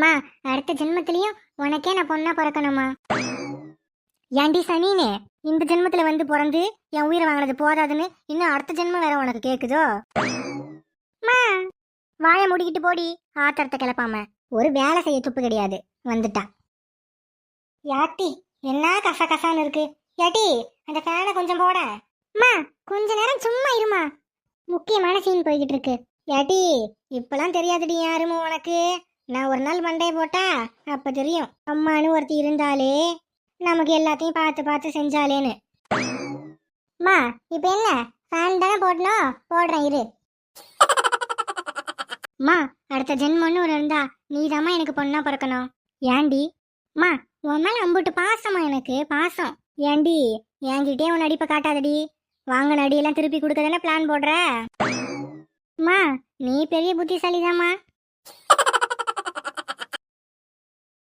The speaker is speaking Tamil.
மா அடுத்த ஜென்மத்திலயும் உனக்கே நான் பொண்ணா பிறக்கணுமா? ஏண்டி சனினே இந்த ஜென்மத்துல வந்து பிறந்து என் உயிரை வாங்கினது போதாதுன்னு இன்னும் அடுத்த ஜென்மம் வேற உனக்கு கேக்குதோ? மா வாயை முடிக்கிட்டு போடி ஆத்திரத்தை கிளப்பாம. ஒரு வேலை செய்ய துப்பு கிடையாது. வந்துட்டா. யாட்டி என்ன கச கசான்னு இருக்கு? யாட்டி அந்த ஃபேனை கொஞ்சம் போட. அம்மா கொஞ்ச நேரம் சும்மா இருமா. முக்கியமான சீன் போய்கிட்டு இருக்கு. யாட்டி இப்பெல்லாம் தெரியாதுடி யாருமோ உனக்கு. நான் ஒரு நாள் மண்டையை போட்டா அப்போ தெரியும். அம்மானு ஒருத்தி இருந்தாலே நமக்கு எல்லாத்தையும் பார்த்து பார்த்து செஞ்சாலேன்னு அம்மா இப்போ என்ன? ஃபேன் தானே போடணும்? போடுறேன் இரு. அம்மா அடுத்த ஜென்மன்னு ஒரு இருந்தா நீதாம்மா எனக்கு பொண்ணா பிறக்கணும். ஏண்டி? அம்மா உன் மேல அம்புட்டு பாசமா எனக்கு பாசம். ஏண்டி? என்கிட்டே உன் நடிப்பை காட்டாதடி. வாங்கின அடியெல்லாம் திருப்பி கொடுக்க தானே பிளான் போடுற? அம்மா நீ பெரிய புத்திசாலிதாம்மா.